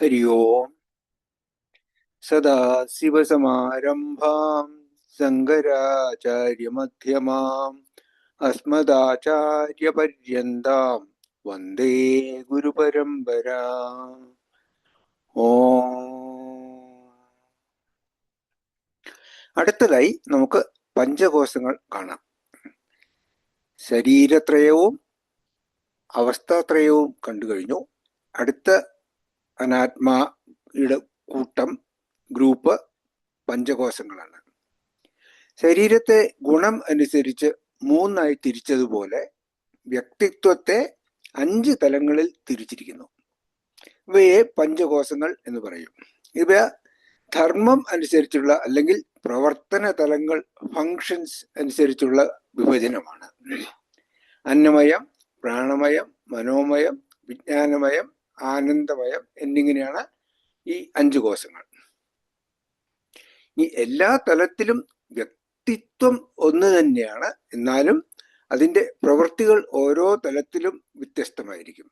हरि ओम् सदाशिवसमारम्भाम् शङ्कराचार्यमध्यमाम् अस्मदाचार्यपर्यन्ताम् വന്ദേ ഗുരുപരമ്പര ഓ അടുത്തതായി നമുക്ക് പഞ്ചകോശങ്ങൾ കാണാം ശരീരത്രയവും അവസ്ഥാത്രയവും കണ്ടു കഴിഞ്ഞു അടുത്ത അനാത്മയുടെ കൂട്ടം ഗ്രൂപ്പ് പഞ്ചകോശങ്ങളാണ്. ശരീരത്തെ ഗുണം അനുസരിച്ച് മൂന്നായി തിരിച്ചതുപോലെ വ്യക്തിത്വത്തെ അഞ്ച് തലങ്ങളിൽ തിരിച്ചിരിക്കുന്നു. ഇവയെ പഞ്ചകോശങ്ങൾ എന്ന് പറയും. ഇവ ധർമ്മം അനുസരിച്ചുള്ള അല്ലെങ്കിൽ പ്രവർത്തന തലങ്ങൾ ഫങ്ഷൻസ് അനുസരിച്ചുള്ള വിഭജനമാണ്. അന്നമയം പ്രാണമയം മനോമയം വിജ്ഞാനമയം ആനന്ദമയം എന്നിങ്ങനെയാണ് ഈ അഞ്ചു കോശങ്ങൾ. ഈ എല്ലാ തലത്തിലും വ്യക്തിത്വം ഒന്ന് തന്നെയാണ്. എന്നാലും അതിന്റെ പ്രവൃത്തികൾ ഓരോ തലത്തിലും വ്യത്യസ്തമായിരിക്കും.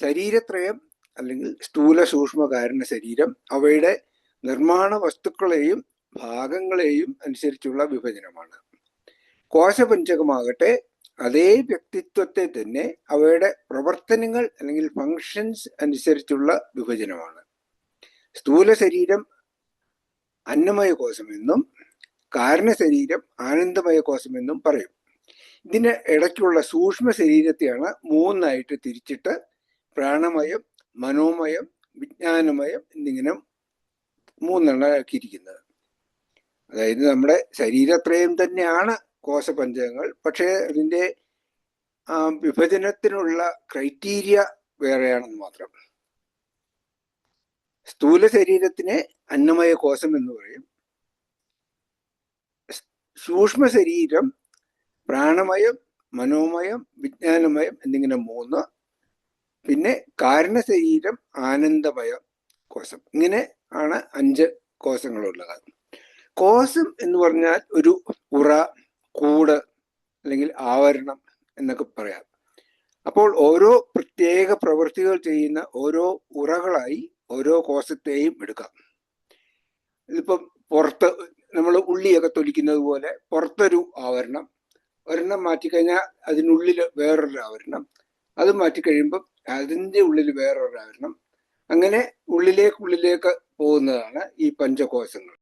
ശരീരത്രയം അല്ലെങ്കിൽ സ്ഥൂല സൂക്ഷ്മ കാരണ ശരീരം അവയുടെ നിർമ്മാണ വസ്തുക്കളെയും ഭാഗങ്ങളെയും അനുസരിച്ചുള്ള വിഭജനമാണ്. കോശപഞ്ചകമാകട്ടെ അതേ വ്യക്തിത്വത്തെ തന്നെ അവയുടെ പ്രവർത്തനങ്ങൾ അല്ലെങ്കിൽ ഫങ്ഷൻസ് അനുസരിച്ചുള്ള വിഭജനമാണ്. സ്ഥൂല ശരീരം അന്നമയ കോശമെന്നും കാരണ ശരീരം ആനന്ദമയ കോശമെന്നും പറയും. ഇതിന് ഇടയ്ക്കുള്ള സൂക്ഷ്മ ശരീരത്തെയാണ് മൂന്നായിട്ട് തിരിച്ചിട്ട് പ്രാണമയം മനോമയം വിജ്ഞാനമയം എന്നിങ്ങനെ മൂന്നെണ്ണാക്കിയിരിക്കുന്നത്. അതായത് നമ്മുടെ ശരീരത്രയം തന്നെയാണ് കോശപഞ്ചകങ്ങൾ പക്ഷേ അതിന്റെ വിഭജനത്തിനുള്ള ക്രൈറ്റീരിയ വേറെയാണെന്ന് മാത്രം. സ്ഥൂല ശരീരത്തിനെ അന്നമയ കോശം എന്ന് പറയും. സൂക്ഷ്മ ശരീരം പ്രാണമയം മനോമയം വിജ്ഞാനമയം എന്നിങ്ങനെ മൂന്ന്. പിന്നെ കാരണ ശരീരം ആനന്ദമയ കോശം. ഇങ്ങനെ ആണ് അഞ്ച് കോശങ്ങളുള്ളത്. കോശം എന്ന് പറഞ്ഞാൽ ഒരു ഉറ കൂട് അല്ലെങ്കിൽ ആവരണം എന്നൊക്കെ പറയാം. അപ്പോൾ ഓരോ പ്രത്യേക പ്രവൃത്തികൾ ചെയ്യുന്ന ഓരോ ഉറകളായി ഓരോ കോശത്തെയും എടുക്കാം. ഇതിപ്പം പുറത്ത് നമ്മൾ ഉള്ളിയൊക്കെ തൊലിക്കുന്നത് പോലെ പുറത്തൊരു ആവരണം ഒരെണ്ണം മാറ്റിക്കഴിഞ്ഞാൽ അതിനുള്ളിൽ വേറൊരു ആവരണം അത് മാറ്റിക്കഴിയുമ്പം അതിന്റെ ഉള്ളിൽ വേറൊരു ആവരണം. അങ്ങനെ ഉള്ളിലേക്ക് ഉള്ളിലേക്ക് പോകുന്നതാണ് ഈ പഞ്ചകോശങ്ങൾ.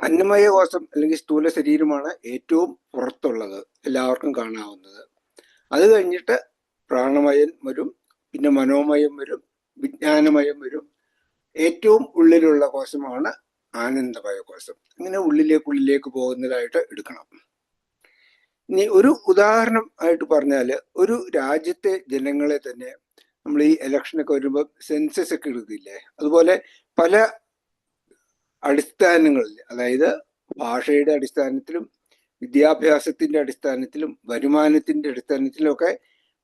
അന്നമയ കോശം അല്ലെങ്കിൽ സ്ഥൂല ശരീരമാണ് ഏറ്റവും പുറത്തുള്ളത് എല്ലാവർക്കും കാണാവുന്നത്. അത് കഴിഞ്ഞിട്ട് പ്രാണമയം വരും പിന്നെ മനോമയം വരും വിജ്ഞാനമയം വരും. ഏറ്റവും ഉള്ളിലുള്ള കോശമാണ് ആനന്ദമയ കോശം. ഇങ്ങനെ ഉള്ളിലേക്ക് ഉള്ളിലേക്ക് പോകുന്നതായിട്ട് എടുക്കണം. ഇനി ഒരു ഉദാഹരണം ആയിട്ട് പറഞ്ഞാൽ ഒരു രാജ്യത്തെ ജനങ്ങളെ തന്നെ നമ്മൾ ഈ ഇലക്ഷനൊക്കെ വരുമ്പോൾ സെൻസസ് ഒക്കെ എടുക്കില്ലേ? അതുപോലെ പല അടിസ്ഥാനങ്ങളിൽ അതായത് ഭാഷയുടെ അടിസ്ഥാനത്തിലും വിദ്യാഭ്യാസത്തിന്റെ അടിസ്ഥാനത്തിലും വരുമാനത്തിന്റെ അടിസ്ഥാനത്തിലും ഒക്കെ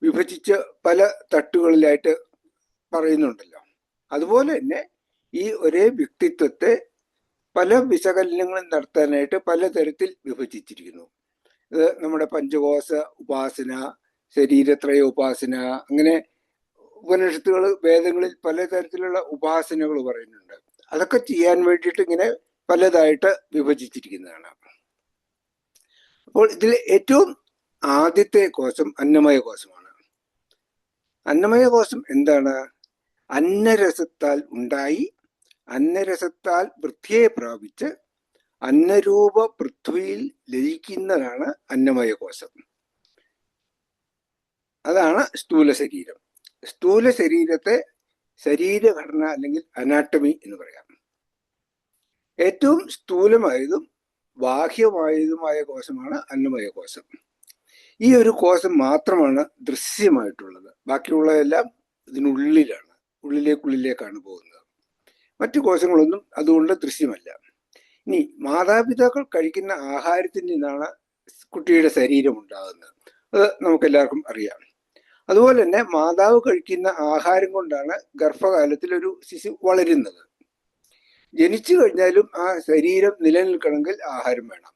വിഭജിച്ച് പല തട്ടുകളിലായിട്ട് പറയുന്നുണ്ടല്ലോ. അതുപോലെ തന്നെ ഈ ഒരേ വ്യക്തിത്വത്തെ പല വിശകലനങ്ങളും നടത്താനായിട്ട് പലതരത്തിൽ വിഭജിച്ചിരിക്കുന്നു. ഇത് നമ്മുടെ പഞ്ചകോശ ഉപാസന ശരീരത്രയ ഉപാസന അങ്ങനെ ഉപനിഷത്തുകൾ വേദങ്ങളിൽ പലതരത്തിലുള്ള ഉപാസനകൾ പറയുന്നുണ്ട്. അതൊക്കെ ചെയ്യാൻ വേണ്ടിയിട്ട് ഇങ്ങനെ പലതായിട്ട് വിഭജിച്ചിരിക്കുന്നതാണ്. അപ്പോൾ ഇതിൽ ഏറ്റവും ആദ്യത്തെ കോശം അന്നമയ കോശമാണ്. അന്നമയ കോശം എന്താണ്? അന്നരസത്താൽ ഉണ്ടായി അന്നരസത്താൽ വൃത്തിയെ പ്രാപിച്ച് അന്നരൂപ പൃഥ്വിയിൽ ലയിക്കുന്നതാണ് അന്നമയ കോശം. അതാണ് സ്ഥൂല ശരീരം സ്ഥൂല ശരീരത്തെ ശരീരഘടന അല്ലെങ്കിൽ അനാട്ടമി എന്ന് പറയാം. ഏറ്റവും സ്ഥൂലമായതും ബാഹ്യമായതുമായ കോശമാണ് അന്നമയ കോശം. ഈ ഒരു കോശം മാത്രമാണ് ദൃശ്യമായിട്ടുള്ളത്. ബാക്കിയുള്ളതെല്ലാം ഇതിനുള്ളിലാണ്. ഉള്ളിലേക്കുള്ളിലേക്കാണ് പോകുന്നത്. മറ്റു കോശങ്ങളൊന്നും അതുകൊണ്ട് ദൃശ്യമല്ല. ഇനി മാതാപിതാക്കൾ കഴിക്കുന്ന ആഹാരത്തിൽ നിന്നാണ് കുട്ടിയുടെ ശരീരം ഉണ്ടാകുന്നത്. അത് നമുക്ക് എല്ലാവർക്കും അറിയാം. അതുപോലെ തന്നെ മാതാവ് കഴിക്കുന്ന ആഹാരം കൊണ്ടാണ് ഗർഭകാലത്തിൽ ഒരു ശിശു വളരുന്നത്. ജനിച്ചു കഴിഞ്ഞാലും ആ ശരീരം നിലനിൽക്കണമെങ്കിൽ ആഹാരം വേണം.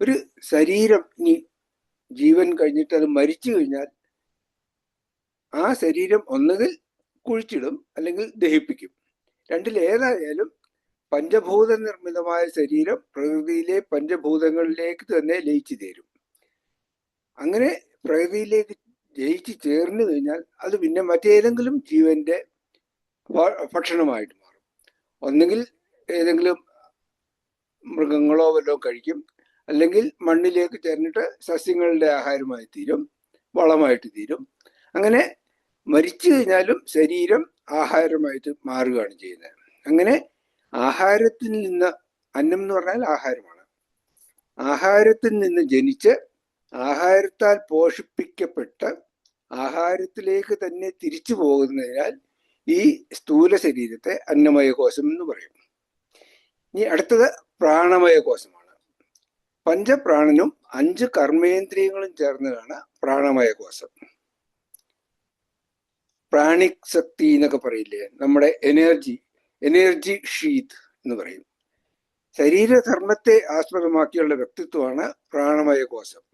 ഒരു ശരീരം ഇനി ജീവൻ കഴിഞ്ഞിട്ട് അത് മരിച്ചു കഴിഞ്ഞാൽ ആ ശരീരം ഒന്നുകിൽ കുഴിച്ചിടും അല്ലെങ്കിൽ ദഹിപ്പിക്കും. രണ്ടിലേതായാലും പഞ്ചഭൂത നിർമ്മിതമായ ശരീരം പ്രകൃതിയിലെ പഞ്ചഭൂതങ്ങളിലേക്ക് തന്നെ ലയിച്ചു ചേരും. അങ്ങനെ പ്രകൃതിയിലേക്ക് ജയിച്ച് ചേർന്ന് കഴിഞ്ഞാൽ അത് പിന്നെ മറ്റേതെങ്കിലും ജീവന്റെ ഭക്ഷണമായിട്ട് മാറും. ഒന്നുകിൽ ഏതെങ്കിലും മൃഗങ്ങളോ വല്ലതും കഴിക്കും. അല്ലെങ്കിൽ മണ്ണിലേക്ക് ചേർന്നിട്ട് സസ്യങ്ങളുടെ ആഹാരമായി തീരും വളമായിട്ട് തീരും. അങ്ങനെ മരിച്ചു കഴിഞ്ഞാലും ശരീരം ആഹാരമായിട്ട് മാറുകയാണ് ചെയ്യുന്നത്. അങ്ങനെ ആഹാരത്തിൽ നിന്ന് അന്നം എന്ന് പറഞ്ഞാൽ ആഹാരമാണ്. ആഹാരത്തിൽ നിന്ന് ജനിച്ച് ആഹാരത്താൽ പോഷിപ്പിക്കപ്പെട്ട ആഹാരത്തിലേക്ക് തന്നെ തിരിച്ചു പോകുന്നതിനാൽ ഈ സ്ഥൂല ശരീരത്തെ അന്നമയ കോശം എന്ന് പറയും. ഇനി അടുത്തത് പ്രാണമയ കോശമാണ് പഞ്ചപ്രാണനും അഞ്ച് കർമ്മേന്ദ്രിയങ്ങളും ചേർന്നതാണ് പ്രാണമയ കോശം പ്രാണിക് ശക്തി എന്നൊക്കെ പറയില്ലേ? നമ്മുടെ എനർജി എനർജി ഷീത് എന്ന് പറയും. ശരീരധർമ്മത്തെ ആസ്പദമാക്കിയുള്ള വ്യക്തിത്വമാണ് പ്രാണമയ കോശം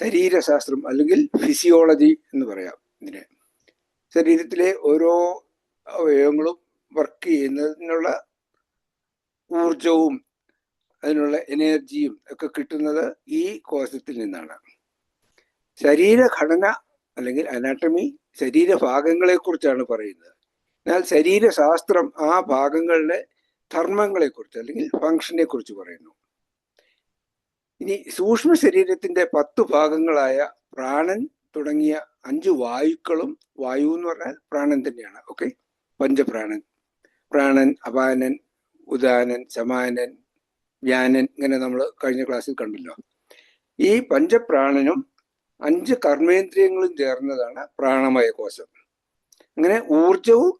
ശരീരശാസ്ത്രം അല്ലെങ്കിൽ ഫിസിയോളജി എന്ന് പറയാം ഇതിനെ. ശരീരത്തിലെ ഓരോ അവയവങ്ങളും വർക്ക് ചെയ്യുന്നതിനുള്ള ഊർജവും അതിനുള്ള എനർജിയും ഒക്കെ കിട്ടുന്നത് ഈ കോശത്തിൽ നിന്നാണ്. ശരീരഘടന അല്ലെങ്കിൽ അനാട്ടമി ശരീരഭാഗങ്ങളെ കുറിച്ചാണ് പറയുന്നത്. എന്നാൽ ശരീരശാസ്ത്രം ആ ഭാഗങ്ങളുടെ ധർമ്മങ്ങളെക്കുറിച്ച് അല്ലെങ്കിൽ ഫങ്ഷനെ കുറിച്ച് പറയുന്നു. ഇനി സൂക്ഷ്മ ശരീരത്തിന്റെ പത്ത് ഭാഗങ്ങളായ പ്രാണൻ തുടങ്ങിയ അഞ്ച് വായുക്കളും വായു എന്ന് പറഞ്ഞാൽ പ്രാണൻ തന്നെയാണ് ഓക്കെ പഞ്ചപ്രാണൻ. പ്രാണൻ അപാനൻ ഉദാനൻ സമാനൻ വ്യാനൻ ഇങ്ങനെ നമ്മൾ കഴിഞ്ഞ ക്ലാസ്സിൽ കണ്ടല്ലോ. ഈ പഞ്ചപ്രാണനും അഞ്ച് കർമ്മേന്ദ്രിയങ്ങളും ചേർന്നതാണ് പ്രാണമയ കോശം അങ്ങനെ ഊർജവും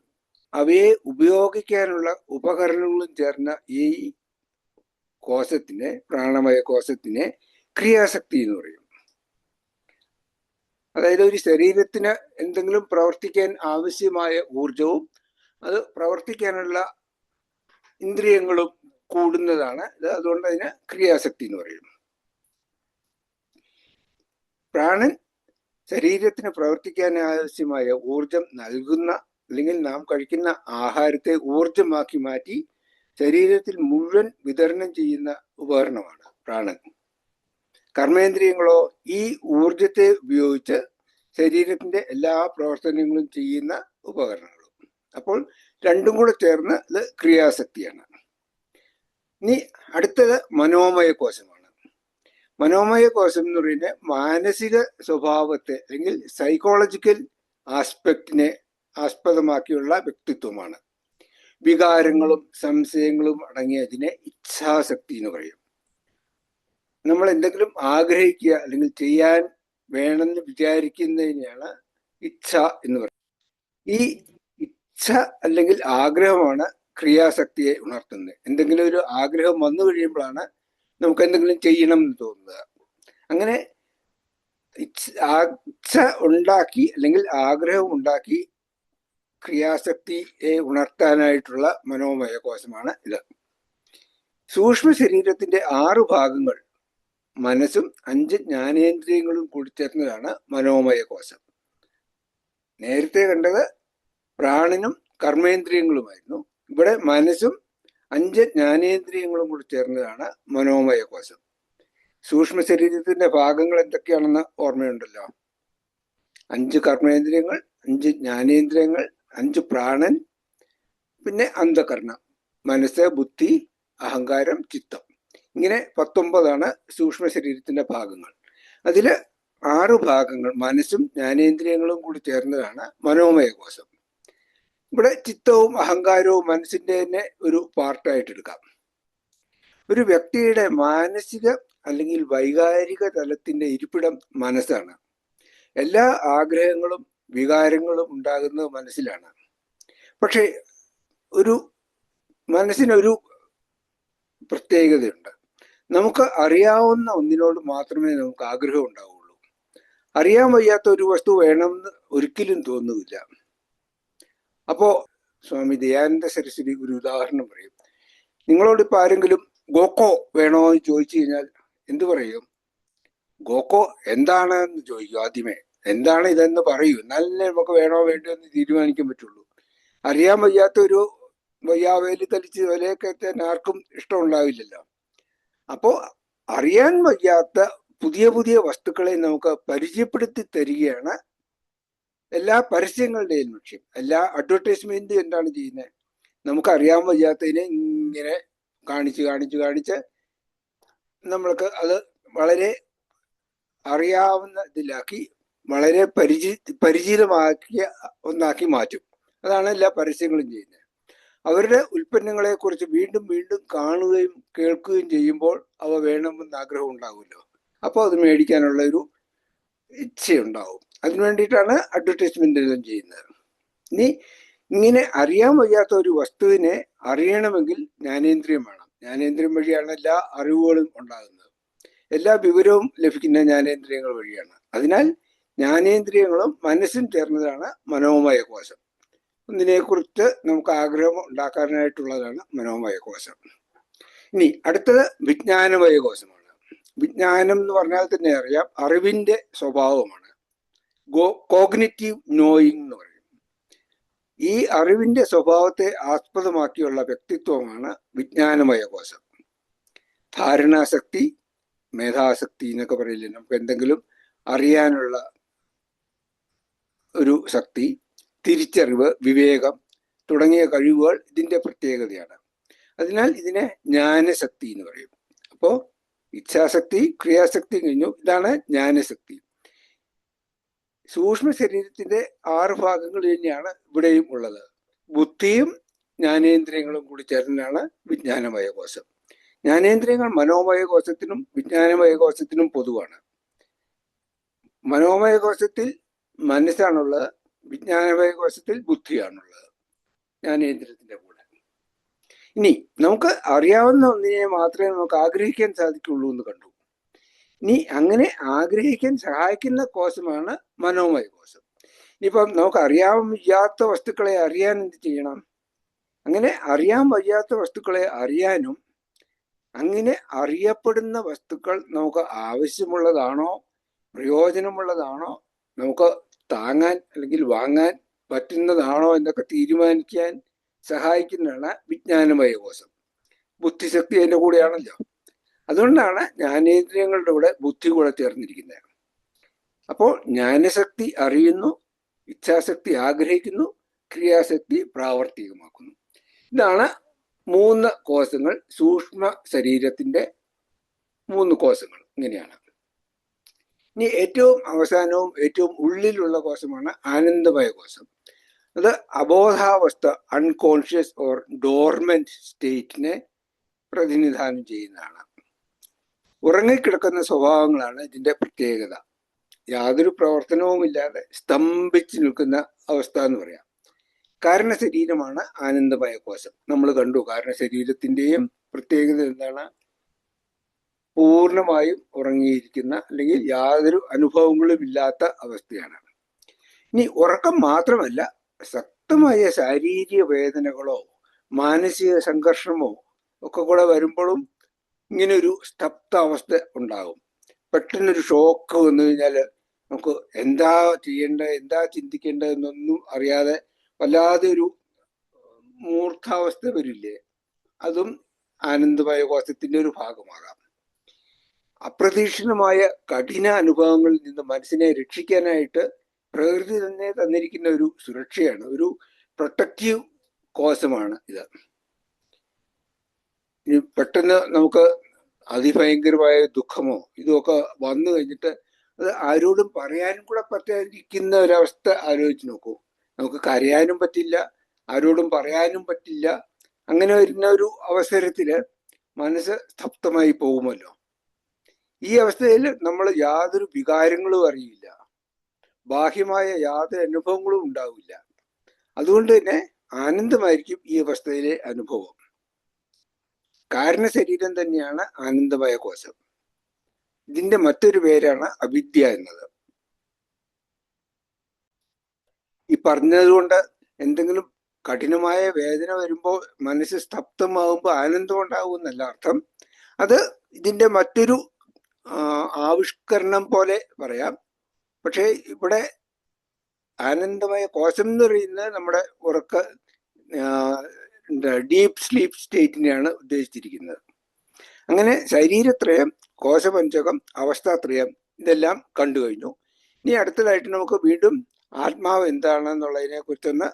അവയെ ഉപയോഗിക്കാനുള്ള ഉപകരണങ്ങളും ചേർന്ന ഈ കോശത്തിനെ പ്രാണമയ കോശത്തിനെ ക്രിയാശക്തി എന്ന് പറയും. അതായത് ഒരു ശരീരത്തിന് എന്തെങ്കിലും പ്രവർത്തിക്കാൻ ആവശ്യമായ ഊർജവും അത് പ്രവർത്തിക്കാനുള്ള ഇന്ദ്രിയങ്ങളും കൂടുന്നതാണ്. ഇത് അതുകൊണ്ട് അതിന് ക്രിയാശക്തി എന്ന് പറയും. പ്രാണൻ ശരീരത്തിന് പ്രവർത്തിക്കാൻ ആവശ്യമായ ഊർജം നൽകുന്ന അല്ലെങ്കിൽ നാം കഴിക്കുന്ന ആഹാരത്തെ ഊർജമാക്കി മാറ്റി ശരീരത്തിൽ മുഴുവൻ വിതരണം ചെയ്യുന്ന ഉപകരണമാണ് പ്രാണൻ. കർമ്മേന്ദ്രിയങ്ങളോ ഈ ഊർജത്തെ ഉപയോഗിച്ച് ശരീരത്തിന്റെ എല്ലാ പ്രവർത്തനങ്ങളും ചെയ്യുന്ന ഉപകരണങ്ങളും. അപ്പോൾ രണ്ടും കൂടെ ചേർന്ന് ഇത് ക്രിയാസക്തിയാണ് ഇനി അടുത്തത് മനോമയ കോശമാണ് മനോമയ കോശം എന്ന് പറയുന്നത് മാനസിക സ്വഭാവത്തെ അല്ലെങ്കിൽ സൈക്കോളജിക്കൽ ആസ്പെക്റ്റിനെ ആസ്പദമാക്കിയുള്ള വ്യക്തിത്വമാണ്. വികാരങ്ങളും സംശയങ്ങളും അടങ്ങിയ അതിനെ ഇച്ഛാശക്തി എന്ന് പറയും. നമ്മൾ എന്തെങ്കിലും ആഗ്രഹിക്കുക അല്ലെങ്കിൽ ചെയ്യാൻ വേണമെന്ന് വിചാരിക്കുന്നതിനെയാണ് ഇച്ഛ എന്ന് പറയുന്നത് ഈ ഇച്ഛ അല്ലെങ്കിൽ ആഗ്രഹമാണ് ക്രിയാശക്തിയെ ഉണർത്തുന്നത്. എന്തെങ്കിലും ഒരു ആഗ്രഹം വന്നു കഴിയുമ്പോഴാണ് നമുക്ക് എന്തെങ്കിലും ചെയ്യണം എന്ന് തോന്നുന്നത് അങ്ങനെ ഇച്ഛ- ഉണ്ടാക്കി അല്ലെങ്കിൽ ആഗ്രഹം ഉണ്ടാക്കി ക്രിയാശക്തിയെ ഉണർത്താനായിട്ടുള്ള മനോമയ കോശമാണ് ഇത്. സൂക്ഷ്മ ശരീരത്തിന്റെ ആറു ഭാഗങ്ങൾ മനസ്സും അഞ്ച് ജ്ഞാനേന്ദ്രിയങ്ങളും കൂടി ചേർന്നതാണ് മനോമയ കോശം നേരത്തെ കണ്ടത് പ്രാണനും കർമ്മേന്ദ്രിയങ്ങളുമായിരുന്നു. ഇവിടെ മനസ്സും അഞ്ച് ജ്ഞാനേന്ദ്രിയങ്ങളും കൂടി ചേർന്നതാണ് മനോമയ കോശം സൂക്ഷ്മ ശരീരത്തിന്റെ ഭാഗങ്ങൾ എന്തൊക്കെയാണെന്ന് ഓർമ്മയുണ്ടല്ലോ? അഞ്ച് കർമ്മേന്ദ്രിയങ്ങൾ അഞ്ച് ജ്ഞാനേന്ദ്രിയങ്ങൾ അഞ്ച് പ്രാണൻ പിന്നെ അന്ധകരണം മനസ്സ് ബുദ്ധി അഹങ്കാരം ചിത്തം. ഇങ്ങനെ പത്തൊമ്പതാണ് സൂക്ഷ്മ ശരീരത്തിന്റെ ഭാഗങ്ങൾ. അതിൽ ആറ് ഭാഗങ്ങൾ മനസ്സും ജ്ഞാനേന്ദ്രിയങ്ങളും കൂടി ചേർന്നതാണ് മനോമയ കോശം ഇവിടെ ചിത്തവും അഹങ്കാരവും മനസ്സിന്റെ തന്നെ ഒരു പാർട്ടായിട്ട് എടുക്കാം. ഒരു വ്യക്തിയുടെ മാനസിക അല്ലെങ്കിൽ വൈകാരിക തലത്തിന്റെ ഇരിപ്പിടം മനസ്സാണ്. എല്ലാ ആഗ്രഹങ്ങളും വികാരങ്ങളും ഉണ്ടാകുന്നത് മനസ്സിലാണ്. പക്ഷേ ഒരു മനസ്സിനൊരു പ്രത്യേകതയുണ്ട്. നമുക്ക് അറിയാവുന്ന ഒന്നിനോട് മാത്രമേ നമുക്ക് ആഗ്രഹം ഉണ്ടാവുള്ളൂ. അറിയാൻ വയ്യാത്ത ഒരു വസ്തു വേണമെന്ന് ഒരിക്കലും തോന്നുന്നില്ല. അപ്പോ സ്വാമി ദയാനന്ദ സരസ്വതി ഒരു ഉദാഹരണം പറയും. നിങ്ങളോട് ഇപ്പൊ ആരെങ്കിലും ഗോക്കോ വേണോ എന്ന് ചോദിച്ചു കഴിഞ്ഞാൽ എന്തു പറയും? ഗോക്കോ എന്താണ് എന്ന് ചോദിക്കും ആദ്യമേ. എന്താണ് ഇതെന്ന് പറയൂ. എന്നാലേ നമുക്ക് വേണോ വേണ്ടോ എന്ന് തീരുമാനിക്കാൻ പറ്റുള്ളൂ. അറിയാൻ വയ്യാത്ത ഒരു വയ്യാവേലി തലിച്ച് വിലയൊക്കെ എത്താൻ ആർക്കും ഇഷ്ടമുണ്ടാവില്ലല്ലോ. അപ്പോ അറിയാൻ വയ്യാത്ത പുതിയ പുതിയ വസ്തുക്കളെ നമുക്ക് പരിചയപ്പെടുത്തി തരികയാണ് എല്ലാ പരസ്യങ്ങളുടെയും ലക്ഷ്യം. എല്ലാ അഡ്വർടൈസ്മെന്റ് എന്താണ് ചെയ്യുന്നത്? നമുക്ക് അറിയാൻ വയ്യാത്തതിനെ ഇങ്ങനെ കാണിച്ച് കാണിച്ച് കാണിച്ച് നമ്മൾക്ക് അത് വളരെ അറിയാവുന്ന ഇതിലാക്കി വളരെ പരിചി പരിചിതമാക്കിയ ഒന്നാക്കി മാറ്റും. അതാണ് എല്ലാ പരസ്യങ്ങളും ചെയ്യുന്നത്. അവരുടെ ഉൽപ്പന്നങ്ങളെ കുറിച്ച് വീണ്ടും വീണ്ടും കാണുകയും കേൾക്കുകയും ചെയ്യുമ്പോൾ അവ വേണമെന്ന് ആഗ്രഹം ഉണ്ടാകുമല്ലോ അപ്പോൾ അത് മേടിക്കാനുള്ള ഒരു ഇച്ഛയുണ്ടാവും. അതിനു വേണ്ടിയിട്ടാണ് അഡ്വർടൈസ്മെന്റ് എല്ലാം ചെയ്യുന്നത്. ഇനി ഇങ്ങനെ അറിയാൻ വയ്യാത്ത ഒരു വസ്തുവിനെ അറിയണമെങ്കിൽ ജ്ഞാനേന്ദ്രിയം വേണം. ജ്ഞാനേന്ദ്രിയം വഴിയാണ് എല്ലാ അറിവുകളും ഉണ്ടാകുന്നത്. എല്ലാ വിവരവും ലഭിക്കുന്ന ജ്ഞാനേന്ദ്രിയങ്ങൾ വഴിയാണ്. അതിനാൽ ജ്ഞാനേന്ദ്രിയങ്ങളും മനസ്സും ചേർന്നതാണ് മനോമയ കോശം ഒന്നിനെക്കുറിച്ച് നമുക്ക് ആഗ്രഹം ഉണ്ടാക്കാനായിട്ടുള്ളതാണ് മനോമയ കോശം ഇനി അടുത്തത് വിജ്ഞാനമയ കോശമാണ് വിജ്ഞാനം എന്ന് പറഞ്ഞാൽ തന്നെ അറിയാം അറിവിന്റെ സ്വഭാവമാണ്. കോഗ്നിറ്റീവ് നോയിങ് എന്ന് പറയും. ഈ അറിവിന്റെ സ്വഭാവത്തെ ആസ്പദമാക്കിയുള്ള വ്യക്തിത്വമാണ് വിജ്ഞാനമയ കോശം ധാരണാശക്തി മേധാശക്തി എന്നൊക്കെ പറയില്ലേ നമുക്ക് എന്തെങ്കിലും അറിയാനുള്ള ഒരു ശക്തി തിരിച്ചറിവ് വിവേകം തുടങ്ങിയ കഴിവുകൾ ഇതിന്റെ പ്രത്യേകതയാണ്. അതിനാൽ ഇതിനെ ജ്ഞാനശക്തി എന്ന് പറയും. അപ്പോൾ ഇച്ഛാശക്തി ക്രിയാശക്തി കഴിഞ്ഞു. ഇതാണ് ജ്ഞാനശക്തി. സൂക്ഷ്മ ശരീരത്തിന്റെ ആറ് ഭാഗങ്ങൾ തന്നെയാണ് ഇവിടെയും ഉള്ളത്. ബുദ്ധിയും ജ്ഞാനേന്ദ്രിയങ്ങളും കൂടി ചേർന്നാണ് വിജ്ഞാനമയ കോശം. ജ്ഞാനേന്ദ്രിയങ്ങൾ മനോമയ കോശത്തിനും വിജ്ഞാനമയ കോശത്തിനും പൊതുവാണ്. മനോമയ കോശത്തിൽ മനസ്സാണുള്ളത് വിജ്ഞാനമയ കോശത്തിൽ ബുദ്ധിയാണുള്ളത് ജ്ഞാനേന്ദ്രത്തിന്റെ കൂടെ. ഇനി നമുക്ക് അറിയാവുന്ന ഒന്നിനെ മാത്രമേ നമുക്ക് ആഗ്രഹിക്കാൻ സാധിക്കുള്ളൂ എന്ന് കണ്ടു. ഇനി അങ്ങനെ ആഗ്രഹിക്കാൻ സഹായിക്കുന്ന കോശമാണ് മനോമയ കോശം ഇനിയിപ്പം നമുക്ക് അറിയാൻ വസ്തുക്കളെ അറിയാൻ എന്ത് ചെയ്യണം? അങ്ങനെ അറിയാൻ വയ്യാത്ത വസ്തുക്കളെ അറിയാനും അങ്ങനെ അറിയപ്പെടുന്ന വസ്തുക്കൾ നമുക്ക് ആവശ്യമുള്ളതാണോ പ്രയോജനമുള്ളതാണോ നമുക്ക് താങ്ങാൻ അല്ലെങ്കിൽ വാങ്ങാൻ പറ്റുന്നതാണോ എന്നൊക്കെ തീരുമാനിക്കാൻ സഹായിക്കുന്നതാണ് വിജ്ഞാനമയ കോശം. ബുദ്ധിശക്തി അതിന്റെ കൂടെയാണല്ലോ. അതുകൊണ്ടാണ് ജ്ഞാനേന്ദ്രിയങ്ങളുടെ കൂടെ ബുദ്ധി കൂടെ ചേർന്നിരിക്കുന്നത്. അപ്പോൾ ജ്ഞാനശക്തി അറിയുന്നു ഇച്ഛാശക്തി ആഗ്രഹിക്കുന്നു ക്രിയാശക്തി പ്രാവർത്തികമാക്കുന്നു. ഇതാണ് മൂന്ന് കോശങ്ങൾ സൂക്ഷ്മ ശരീരത്തിന്റെ മൂന്ന് കോശങ്ങൾ. ഇങ്ങനെയാണ്. ഇനി ഏറ്റവും അവസാനവും ഏറ്റവും ഉള്ളിലുള്ള കോശമാണ് ആനന്ദമയ കോശം. അത് അബോധാവസ്ഥ അൺകോൺഷ്യസ് ഓർ ഡോർമെന്റ് സ്റ്റേറ്റിനെ പ്രതിനിധാനം ചെയ്യുന്നതാണ്. ഉറങ്ങിക്കിടക്കുന്ന സ്വഭാവങ്ങളാണ് ഇതിന്റെ പ്രത്യേകത. യാതൊരു പ്രവർത്തനവുമില്ലാതെ സ്തംഭിച്ചു നിൽക്കുന്ന അവസ്ഥ എന്ന് പറയാം. കാരണശരീരമാണ് ആനന്ദമയ കോശം. നമ്മൾ കണ്ടു കാരണ ശരീരത്തിന്റെയും പ്രത്യേകത എന്താണ്? പൂർണമായും ഉറങ്ങിയിരിക്കുന്ന അല്ലെങ്കിൽ യാതൊരു അനുഭവങ്ങളും ഇല്ലാത്ത അവസ്ഥയാണ്. ഇനി ഉറക്കം മാത്രമല്ല ശക്തമായ ശാരീരിക വേദനകളോ മാനസിക സംഘർഷമോ ഒക്കെ കൂടെ വരുമ്പോഴും സ്തബ്ധ അവസ്ഥ ഉണ്ടാകും. പെട്ടെന്നൊരു ഷോക്ക് വന്നു കഴിഞ്ഞാൽ നമുക്ക് എന്താ ചെയ്യേണ്ടത് എന്താ ചിന്തിക്കേണ്ടത് എന്നൊന്നും അറിയാതെ വല്ലാതെ ഒരു മൂർധാവസ്ഥ വരില്ലേ? അതും ആനന്ദമായ കോശത്തിന്റെ ഒരു ഭാഗമാകാം. അപ്രതീക്ഷിതമായ കഠിന അനുഭവങ്ങളിൽ നിന്ന് മനസ്സിനെ രക്ഷിക്കാനായിട്ട് പ്രകൃതി തന്നെ തന്നിരിക്കുന്ന ഒരു സുരക്ഷയാണ് ഒരു പ്രൊട്ടക്റ്റീവ് കോശമാണ് ഇത്. പെട്ടെന്ന് നമുക്ക് അതിഭയങ്കരമായ ദുഃഖമോ ഇതൊക്കെ വന്നു കഴിഞ്ഞിട്ട് അത് ആരോടും പറയാനും കൂടെ പറ്റാതിരിക്കുന്ന ഒരവസ്ഥ ആലോചിച്ച് നോക്കൂ. നമുക്ക് കരയാനും പറ്റില്ല ആരോടും പറയാനും പറ്റില്ല. അങ്ങനെ വരുന്ന ഒരു അവസരത്തിൽ മനസ്സ് സ്തബ്ധമായി പോകുമല്ലോ. ഈ അവസ്ഥയിൽ നമ്മൾ യാതൊരു വികാരങ്ങളും അറിയില്ല. ബാഹ്യമായ യാതൊരു അനുഭവങ്ങളും ഉണ്ടാവില്ല. അതുകൊണ്ട് തന്നെ ആനന്ദമായിരിക്കും ഈ അവസ്ഥയിലെ അനുഭവം. കാരണ ശരീരം തന്നെയാണ് ആനന്ദമായ കോശം. ഇതിന്റെ മറ്റൊരു പേരാണ് അവിദ്യ എന്നത്. ഈ പറഞ്ഞതുകൊണ്ട് എന്തെങ്കിലും കഠിനമായ വേദന വരുമ്പോൾ മനസ്സ് സ്തബ്ധമാകുമ്പോൾ ആനന്ദം ഉണ്ടാകും എന്നല്ല അർത്ഥം. അത് ഇതിന്റെ മറ്റൊരു ആവിഷ്കരണം പോലെ പറയാം. പക്ഷേ ഇവിടെ ആനന്ദമായ കോശം എന്ന് പറയുന്നത് നമ്മുടെ ഉറക്ക ഡീപ്പ് സ്ലീപ്പ് സ്റ്റേറ്റിനെയാണ് ഉദ്ദേശിച്ചിരിക്കുന്നത്. അങ്ങനെ ശരീരത്രയം കോശപഞ്ചകം അവസ്ഥാത്രയം ഇതെല്ലാം കണ്ടു കഴിഞ്ഞു. ഇനി അടുത്തതായിട്ട് നമുക്ക് വീണ്ടും ആത്മാവ് എന്താണെന്നുള്ളതിനെ കുറിച്ചൊന്ന്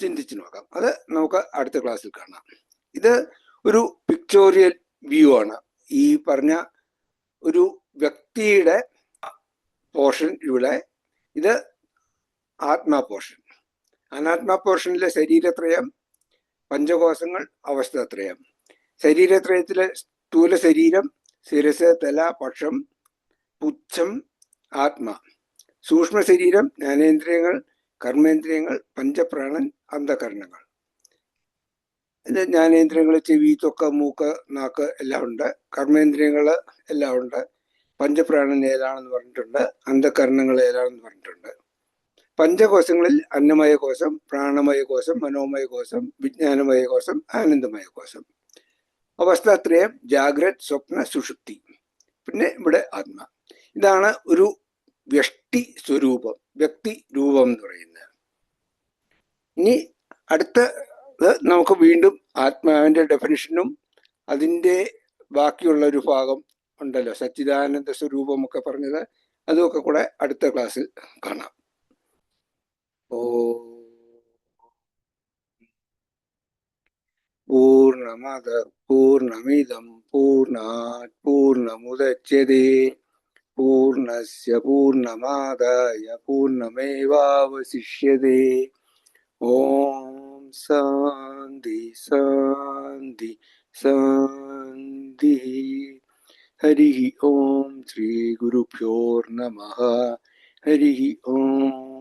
ചിന്തിച്ചു നോക്കാം. അത് നമുക്ക് അടുത്ത ക്ലാസ്സിൽ കാണാം. ഇത് ഒരു പിക്ചോറിയൽ വ്യൂ ആണ്. ഈ പറഞ്ഞ ഒരു വ്യക്തിയുടെ പോർഷൻ ഇവിടെ. ഇത് ആത്മാ പോർഷൻ അനാത്മാ പോർഷനിലെ ശരീരത്രയം പഞ്ചകോശങ്ങൾ അവസ്ഥത്രയം. ശരീരത്രയത്തിലെ സ്ഥൂല ശരീരം ശിരസ് തല പക്ഷം പുച്ഛം ആത്മാ. സൂക്ഷ്മ ശരീരം ജ്ഞാനേന്ദ്രിയങ്ങൾ കർമ്മേന്ദ്രിയങ്ങൾ പഞ്ചപ്രാണൻ അന്ധകരണങ്ങൾ. ജ്ഞാനേന്ദ്രിയങ്ങൾ ചെവി തൊക്ക മൂക്ക് നാക്ക് എല്ലാം ഉണ്ട്. കർമ്മേന്ദ്രിയങ്ങൾ എല്ലാം ഉണ്ട്. പഞ്ചപ്രാണൻ ഏതാണെന്ന് പറഞ്ഞിട്ടുണ്ട്. അന്ധകരണങ്ങൾ ഏതാണെന്ന് പറഞ്ഞിട്ടുണ്ട്. പഞ്ചകോശങ്ങളിൽ അന്നമയ കോശം പ്രാണമയ കോശം മനോമയ കോശം വിജ്ഞാനമയ കോശം ആനന്ദമയ കോശം അവസ്ഥാത്രയം ജാഗ്രത് സ്വപ്ന സുഷുപ്തി. പിന്നെ ഇവിടെ ആത്മ. ഇതാണ് ഒരു വ്യഷ്ടി സ്വരൂപം വ്യക്തി രൂപം എന്ന് പറയുന്നത്. ഇനി അടുത്ത നമുക്ക് വീണ്ടും ആത്മാവിന്റെ ഡെഫിനിഷനും അതിന്റെ ബാക്കിയുള്ള ഒരു ഭാഗം ഉണ്ടല്ലോ. സച്ചിദാനന്ദ സ്വരൂപം ഒക്കെ പറഞ്ഞത് അതുമൊക്കെ കൂടെ അടുത്ത ക്ലാസ്സിൽ കാണാം. ഓ. പൂർണമത പൂർണമിതം പൂർണാത് പൂർണമുദച്യതേ പൂർണസ്യ പൂർണമാദായ പൂർണമേവാവശിഷ്യതേ. ഓം. Sandhi, Sandhi, Sandhi. Hari Om, Sri Guru Pyor Hari Om.